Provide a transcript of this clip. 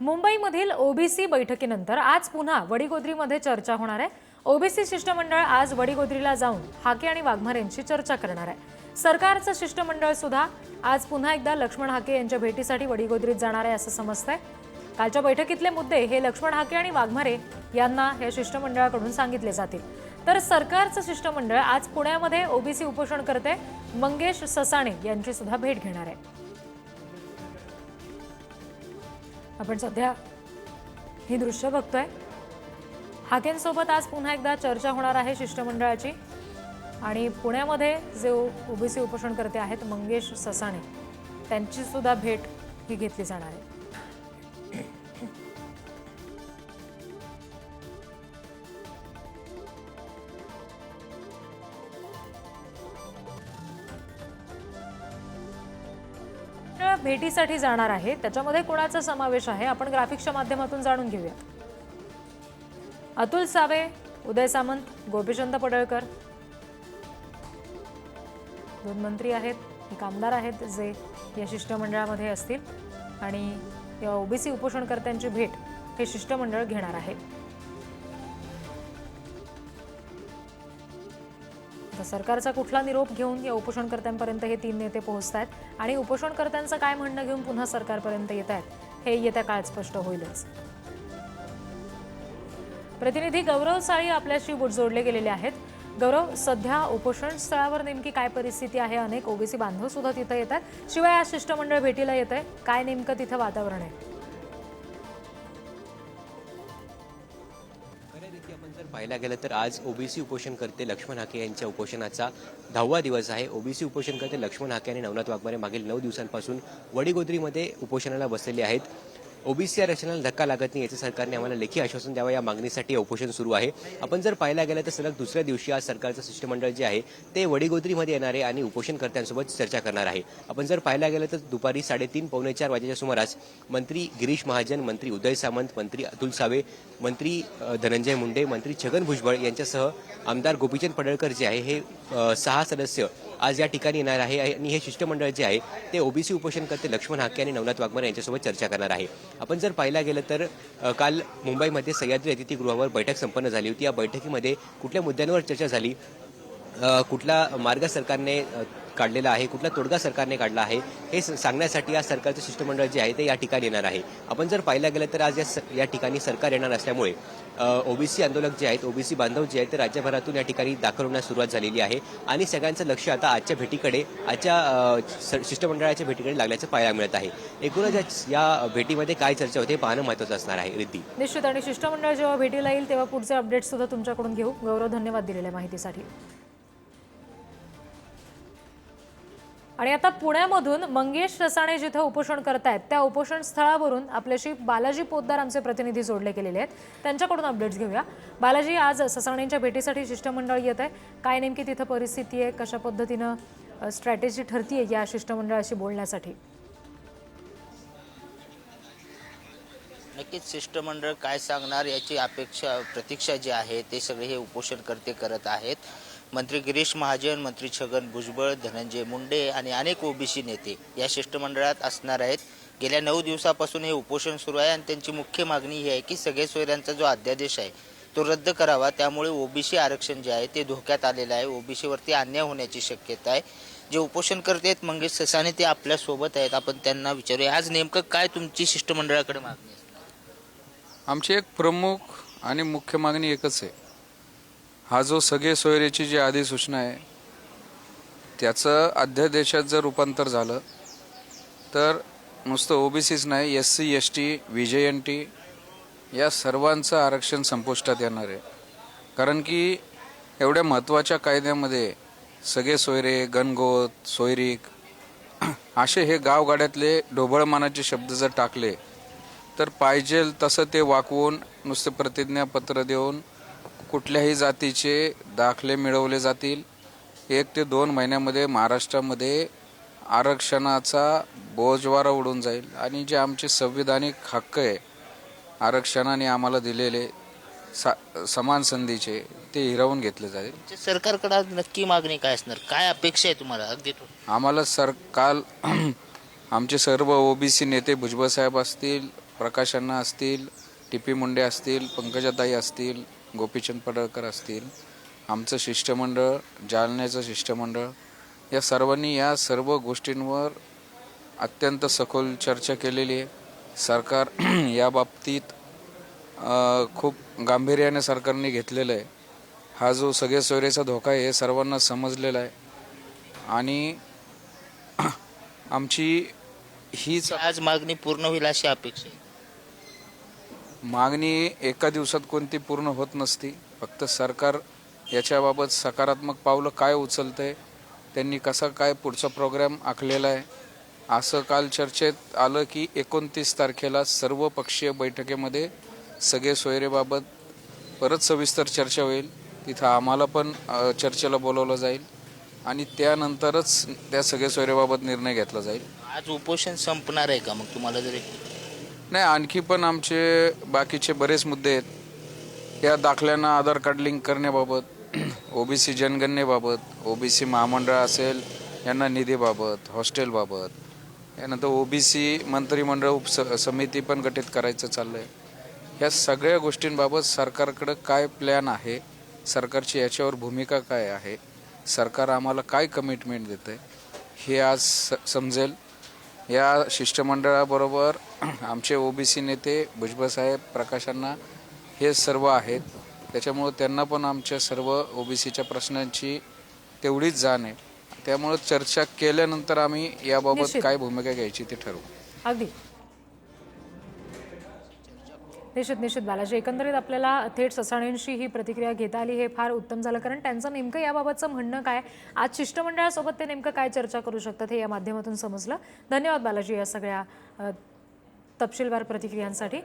मुंबईमधील ओबीसी बैठकीनंतर आज पुन्हा वडीगोद्रीमध्ये चर्चा होणार आहे. ओबीसी शिष्टमंडळ आज वडीगोद्रीला जाऊन हाके आणि वाघमारेंची चर्चा करणार आहे. सरकारचं शिष्टमंडळ सुद्धा आज पुन्हा एकदा लक्ष्मण हाके यांच्या भेटीसाठी वडीगोद्रीत जाणार आहे असं समजतंय. कालच्या बैठकीतले मुद्दे हे लक्ष्मण हाके आणि वाघमारे यांना या शिष्टमंडळाकडून सांगितले जातील. तर सरकारचं शिष्टमंडळ आज पुण्यामध्ये ओबीसी उपोषण करते मंगेश ससाणे यांची सुद्धा भेट घेणार आहे. आपण सध्या ही दृश्य बघतोय. हाकेंसोबत आज पुन्हा एकदा चर्चा होणार आहे शिष्टमंडळाची. आणि पुण्यामध्ये जे ओबीसी उपोषणकर्ते आहेत मंगेश ससाणे त्यांची सुद्धा भेट ही घेतली जाणार आहे. भेटीसाठी जाणार आहे. त्याच्यामध्ये कोणाचा समावेश आहे? आपण ग्राफिक्सच्या माध्यमातून जाणून घेऊया. अतुल सावे उदय सामंत गोपीचंद पडळकर. दोन मंत्री आहेत. एक आमदार आहेत जे या शिष्टमंडळामध्ये असतील. आणि या ओबीसी उपोषणकर्त्यांची भेट हे शिष्टमंडळ घेणार आहे. तर सरकारचा कुठला निरोप घेऊन या उपोषणकर्त्यांपर्यंत हे तीन नेते पोहोचत आहेत आणि उपोषणकर्त्यांचं काय म्हणणं घेऊन पुन्हा सरकारपर्यंत येत आहेत हे येत्या काळात स्पष्ट होईलच. प्रतिनिधी गौरव साळी आपल्याशी बुट जोडले गेलेले आहेत. गौरव सध्या उपोषण स्थळावर नेमकी काय परिस्थिती आहे? अनेक ओबीसी बांधव सुद्धा तिथं येतात शिवाय आज शिष्टमंडळ भेटीला येत आहे काय नेमकं तिथं वातावरण आहे? आपण जर पाहायला गेलं तर आज ओबीसी उपोषणकर्ते लक्ष्मण हाके यांच्या उपोषणाचा दहावा दिवस आहे. ओबीसी उपोषणकर्ते लक्ष्मण हाके आणि नवनाथ वाघमारे मागील नऊ दिवसांपासून वडीगोद्रीमध्ये उपोषणाला बसलेले आहेत. ओबीसी आरक्षणाला धक्का लागत नाही याचं सरकारने आम्हाला लेखी आश्वासन द्यावं. या मागणीसाठी उपोषण सुरू आहे. आपण जर पाहायला गेलं तर सलग दुसऱ्या दिवशी आज सरकारचं शिष्टमंडळ जे आहे ते वडीगोद्रीमध्ये येणारे आणि उपोषणकर्त्यांसोबत चर्चा करणार आहे. आपण जर पाहायला गेलं तर दुपारी साडेतीन पावणे चार वाजेच्या सुमारास मंत्री गिरीश महाजन मंत्री उदय सामंत मंत्री अतुल सावे मंत्री धनंजय मुंडे मंत्री छगन भुजबळ यांच्यासह आमदार गोपीचंद पडळकर जे आहे हे सहा सदस्य आज या ठिकाणी येणार आहे आणि हे शिष्टमंडळ जे आहे ते ओबीसी उपोषणकर्ते लक्ष्मण हाके आणि नवनाथ वाघमारे यांच्यासोबत चर्चा करणार आहे. आपण जर पाहायला गेलं तर काल मुंबईमध्ये सह्याद्री अतिथीगृहावर बैठक संपन्न झाली होती. या बैठकीमध्ये कुठल्या मुद्द्यांवर चर्चा झाली? कुठला मार्ग सरकारने काढलेला आहे कुठला तोडगा सरकारने काढला आहे हे सांगण्यासाठी आज सरकारचं शिष्टमंडळ जे आहे ते या ठिकाणी येणार आहे. आपण जर पाहायला गेलं तर आज या स- या ठिकाणी सरकार येणार असल्यामुळे ओबीसी आंदोलक जे आहेत ओबीसी बांधव जे आहेत ते राज्यभरातून या ठिकाणी दाखल होण्यास सुरुवात झालेली आहे आणि सगळ्यांचं लक्ष आता आजच्या भेटीकडे आजच्या स- शिष्टमंडळाच्या भेटीकडे लागल्याचं पाहायला मिळत आहे. एकूणच या- या भेटीमध्ये काय चर्चा होते पाहणं महत्त्वाचं असणार आहे. रिद्धी. निश्चित आणि शिष्टमंडळ जेव्हा भेटीला येईल तेव्हा पुढचे अपडेट सुद्धा तुमच्याकडून घेऊ. गौरव धन्यवाद दिलेल्या माहितीसाठी. आणि आता पुण्यामधून मंगेश रसाणे जिथं उपोषण करतायत त्या उपोषण स्थळावरून आपल्याशी बालाजी पोद्दार आमचे प्रतिनिधी जोडले गेलेले आहेत. त्यांच्याकडून अपडेट्स घेऊया. बालाजी आज ससाणेंच्या भेटीसाठी शिष्टमंडळ येत आहे. काय नेमकी तिथं परिस्थिती आहे? कशा पद्धतीनं स्ट्रॅटेजी ठरतीये या शिष्टमंडळाशी बोलण्यासाठी? नक्कीच शिष्टमंडळ काय सांगणार याची अपेक्षा प्रतीक्षा जी आहे ते सगळे हे उपोषण करते करत आहेत. मंत्री गिरीश महाजन मंत्री छगन भुजबळ धनंजय मुंडे आणि अनेक ओबीसी नेते या शिष्टमंडळात असणार आहेत. गेल्या नऊ दिवसापासून हे उपोषण सुरू आहे आणि त्यांची मुख्य मागणी ही आहे की सगळे सोयऱ्यांचा जो अध्यादेश आहे तो रद्द करावा. त्यामुळे ओबीसी आरक्षण जे आहे ते धोक्यात आलेलं आहे. ओबीसीवरती अन्याय होण्याची शक्यता आहे. जे उपोषण करते आहेत मंगेश ससाने ते आपल्यासोबत आहेत. आपण त्यांना विचारूया. आज नेमकं काय तुमची शिष्टमंडळाकडे मागणी आहे? आमची एक प्रमुख आणि मुख्य मागणी एकच आहे. हा जो सगळे सोयरेची जी अधिसूचना आहे त्याचं अध्यादेशात जर रूपांतर झालं तर नुसतं ओबीसीच नाही S C S T V J N T या सर्वांचं आरक्षण संपुष्टात येणार आहे. कारण की एवढ्या महत्त्वाच्या कायद्यामध्ये सगळे सोयरे गणगोत सोयरीक असे हे गावगाड्यातले ढोबळमानाचे शब्द जर टाकले तर पाहिजेल तसं ते वाकवून नुसते प्रतिज्ञापत्र देऊन कुठल्याही जातीचे दाखले मिळवले जातील. एक ते दोन महिन्यामध्ये महाराष्ट्रामध्ये आरक्षणाचा बोजवारा उडून जाईल. आणि जे आमचे संविधानिक हक्क आहे आरक्षणाने आम्हाला दिलेले सा समान संधीचे ते हिरावून घेतले जाईल. सरकारकडे आज नक्की मागणी काय असणार? काय अपेक्षा आहे तुम्हाला? अगदी. आम्हाला सर काल आमचे सर्व ओबीसी नेते भुजबळ साहेब असतील प्रकाशण्णा असतील टी पी मुंडे असतील पंकजाताई असतील गोपीचंद पडळकर असतील आमचं शिष्टमंडळ जालन्याचं शिष्टमंडळ या सर्वांनी या सर्व गोष्टींवर अत्यंत सखोल चर्चा केलेली आहे. सरकार या बाबतीत खूप गांभीर्याने सरकारने घेतलेलं आहे. हा जो सगळे सोयरेचा धोका आहे हे सर्वांना समजलेला आहे. आणि आमची हीच आज मागणी पूर्ण होईल अशी अपेक्षा आहे. मागणी एका दिवसात कोणती पूर्ण होत नसती. फक्त सरकार याच्याबाबत सकारात्मक पावलं काय उचलतंय त्यांनी कसा काय पुढचा प्रोग्राम आखलेला आहे. असं काल चर्चेत आलं की एकोणतीस तारखेला सर्व पक्षीय बैठकीमध्ये सगळे सोयरेबाबत परत सविस्तर चर्चा होईल. तिथं आम्हाला पण चर्चेला बोलवलं जाईल आणि त्यानंतरच त्या सगळे सोयरेबाबत निर्णय घेतला जाईल. आज उपोषण संपणार आहे का? मग तुम्हाला जरी नाही आणखी पण आमचे बाकीचे बरेच मुद्दे आहेत. या दाखल्यांना आधार कार्ड लिंक करण्याबाबत ओबीसी जनगणनेबाबत ओबीसी महामंडळ असेल यांना निधीबाबत हॉस्टेलबाबत यानंतर ओबीसी मंत्रिमंडळ उपस समिती पण गठीत करायचं चाललं आहे या सगळ्या गोष्टींबाबत सरकारकडं काय प्लॅन आहे? सरकारची याच्यावर भूमिका काय आहे? सरकार आम्हाला काय कमिटमेंट देतं आहे हे आज स- समजेल. या शिष्टमंडळाबरोबर आमचे ओबीसी नेते भुजबळसाहेब प्रकाशांना हे सर्व आहेत. त्याच्यामुळं त्यांना पण आमच्या सर्व ओबीसीच्या प्रश्नांची तेवढीच जाण आहे. त्यामुळं चर्चा केल्यानंतर आम्ही याबाबत. काय भूमिका घ्यायची ते ठरवू. अगदी. निश्चित निश्चित बालाजी एकंदरीत आपल्याला थेट ससाणेंशी ही प्रतिक्रिया घेता आली हे फार उत्तम झालं. कारण त्यांचं नेमकं याबाबतचं म्हणणं काय? आज शिष्टमंडळासोबत ते नेमकं काय चर्चा करू शकतात हे या माध्यमातून समजलं. धन्यवाद बालाजी या सगळ्या तपशीलवार प्रतिक्रियांसाठी.